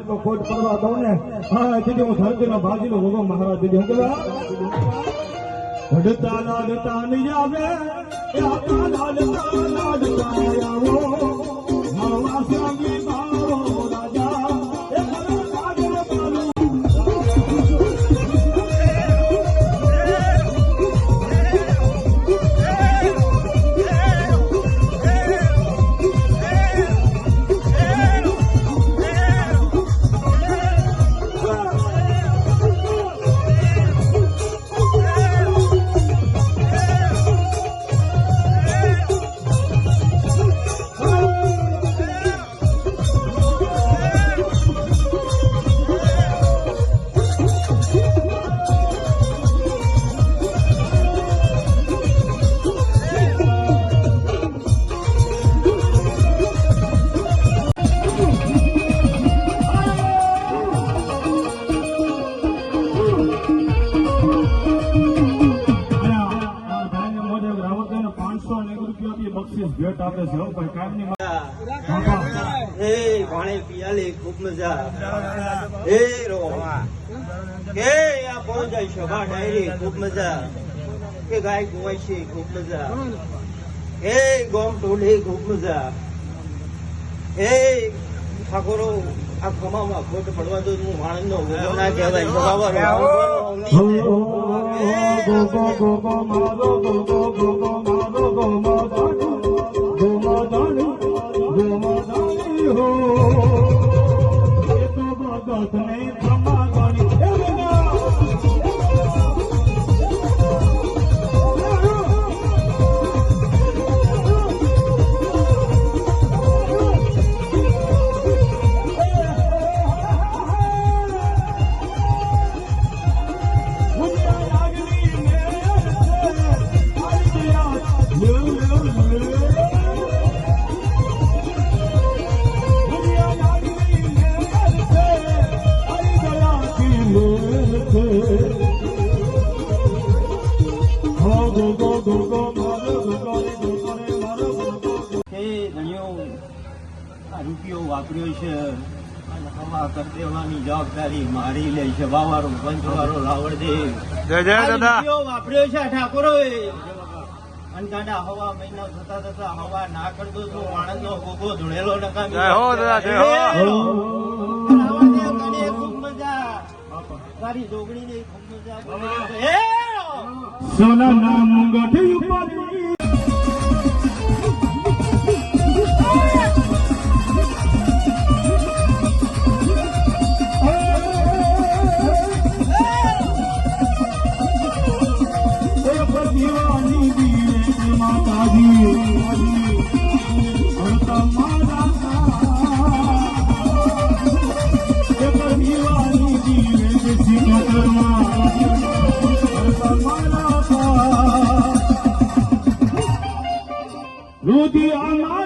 તો ખોટ કરવા દઉં ને. હા દીદી હું ધરતીનો ભાજીનો ભોગો મહારાજ દીદી હું કેવા વડતા લાડતા નહીં આવે લાડતા લાડતા આવો. નવા સ્વામી બી બક્ષિસ ભેટ આપે છે ભાઈ કાયમની બાપા એ ભાણે પિયાલી ખૂબ મજા એ રો કે આ પહોંચાય સભા ડાયરી ખૂબ મજા કે ગાય ગુવાય છે ખૂબ મજા એ ગોમ ટોલી ખૂબ મજા એ ઠાકોરો આ ખમામાં ખોટ પડવા દો હું માણસ નો ગુનો ના કહેવાય સભાવાળો. ગો ગો ગો ગો મારો go go go go go go go રૂપિયો છે હવા કરી દેવાની જવાબદારી મારી લે છે. બાવારો પંચવારો રાવણ દે જય જય દાદા. વાપર્યો છે ઠાકોરોએ. અને હવા મહિના થતા થતા હવા ના કરતો તો આણંદ નો ગોગો ધૂણેલો નકામી જય હો દાદા, જય હો. રાવણ દે ગાંડીએ ખૂબ મજા. તારી જોગણી ને ખૂબ મજા સોના રુદિયા મારા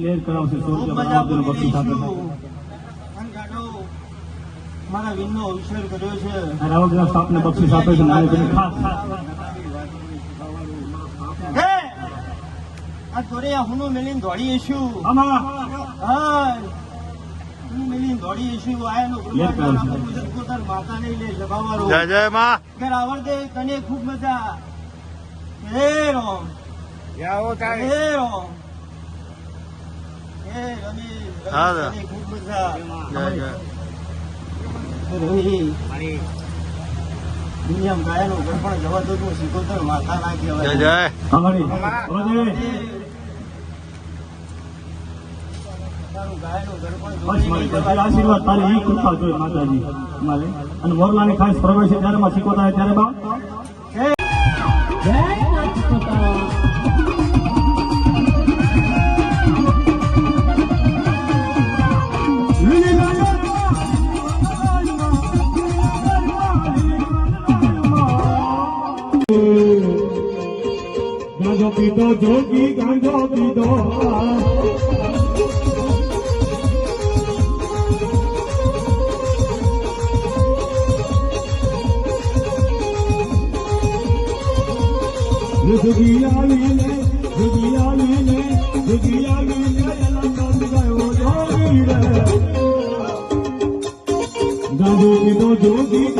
લેર કરાવશે સો રૂપિયા અને મારા વિનનો હોશિયાર કર્યો છે. બક્ષીસ આપે છે નાની બેન ખાસ ખાસ. હે! આ થોડી આ હુનો મેલીને દોડીએ છું આમાં. હા. હું મેલીને દોડીએ છું આયાનો યાદ કરો છો. પોતાના માતાને લે જબાવાળો જય જય માં. કે રાવણ તને ખૂબ મજા. હે રોમ. હે રોમ હે રમી. ખૂબ જય જય. આશીર્વાદ તારી કૃપા જોઈએ માતાજી. અને મોરલાની ખાસ પ્રવેશ છે ત્યારે માં શીખવતા હોય ત્યારે બા. પીધો જોગી ગાંજો પીધો જુગી આવીને જુગી આવીને જુગી આવીને લંડન ગયો જોગી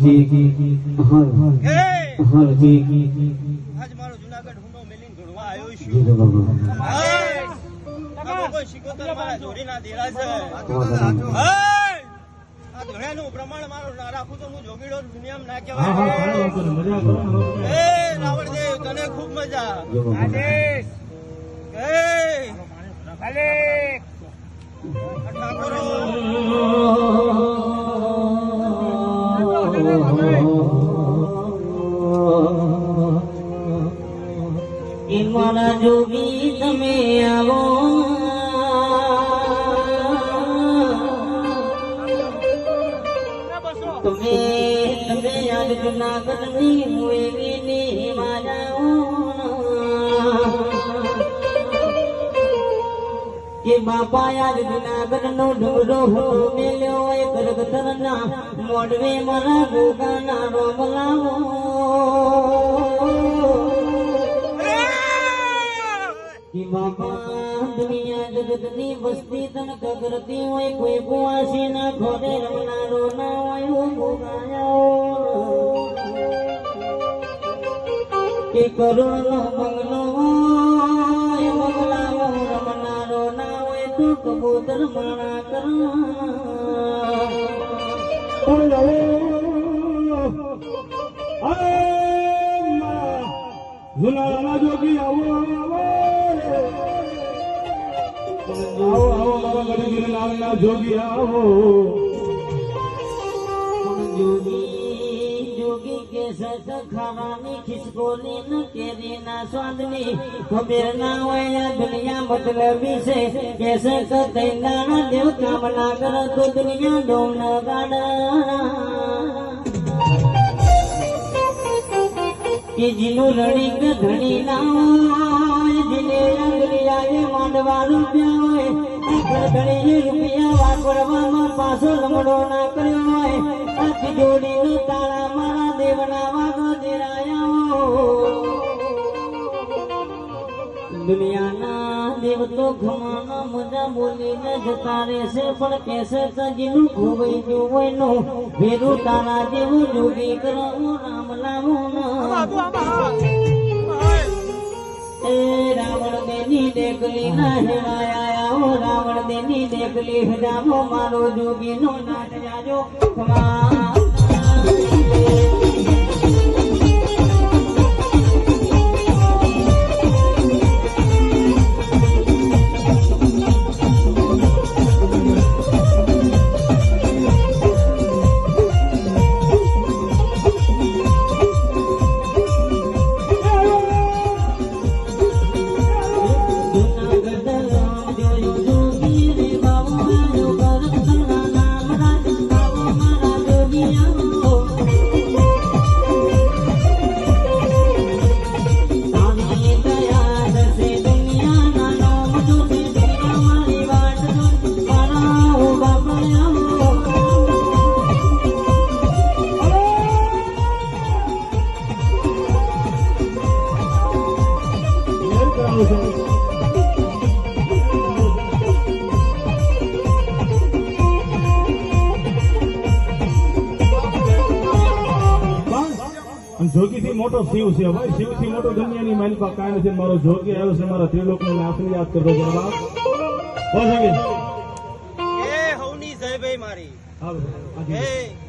હે! આજ મારો જુનાગઢ હુંડો મેલીને ધૂળવા આવ્યો છું. લોકો સિકોતર મારા જોડીના દેરા છે. આ ધોળાનું પ્રમાણ મારું ના રાખું તો હું જોગીડો દુનિયામાં ના હા હા કહેવાય હે રાવણદેવ તને ખૂબ મજા. ઠાકોરો મારા જોગી તમે આવો. તમે તમે યાદ જુનાગઢની મુએવી ની કે બાપા યાદ જુનાગઢ નો ડુંગરો હતો મેલ્યો એ કરગતર ના મોડવે મારા ગોગા ના રોમ લાવો. જગતની વસ્તી તન કગરતી હોય કોઈ કુવાસી ના ઘરે રમનારો ના હોય હું ગોગાયો કે કરોડનો બંગલો હોય બંગલાઓ રમનારો ના હોય તો કબૂતર માણા કરા જુનાળાના જોગી આવો આવો આવો આવો બાબા ગઢ જોગી, આવો. જોગી જોગી ખિસકોલી ન કેરી ના સ્વાદની ખબર ના હોય, દુનિયા મતલબી છે. કે સત તૈના દેવ કામ ના કર તો દુનિયા ડોમ કે જીનું રણી કે ધણી ના વાપરવામાં પાછો લમડો કર્યો હોય. તાળા મારા દેવના વાગો દેરાયા દુનિયાના દેવ તો ઘમાના મજા બોલીને જતા રહેશે, પણ કેસે તજીનું ખોવાઈ નો. ભેરું તારા જેવું જોગી કરો રામ લાવો એ રાવણ દેની ડેકલી ના હેવાયા ઓ રાવણ દેની ડેકલી હજામો, મારો જોગીનો નાટ જાજો. જોગીથી મોટો શિવ છે. ભાઈ શિવથી મોટો દુનિયાની પાસે કાંઈ નથી. મારો જોગી આવ્યો છે મારા ત્રિલોકને નાથને યાદ કરતો છે. બાપ. હો જોગી એ હવની જય ભાઈ મારી. આવે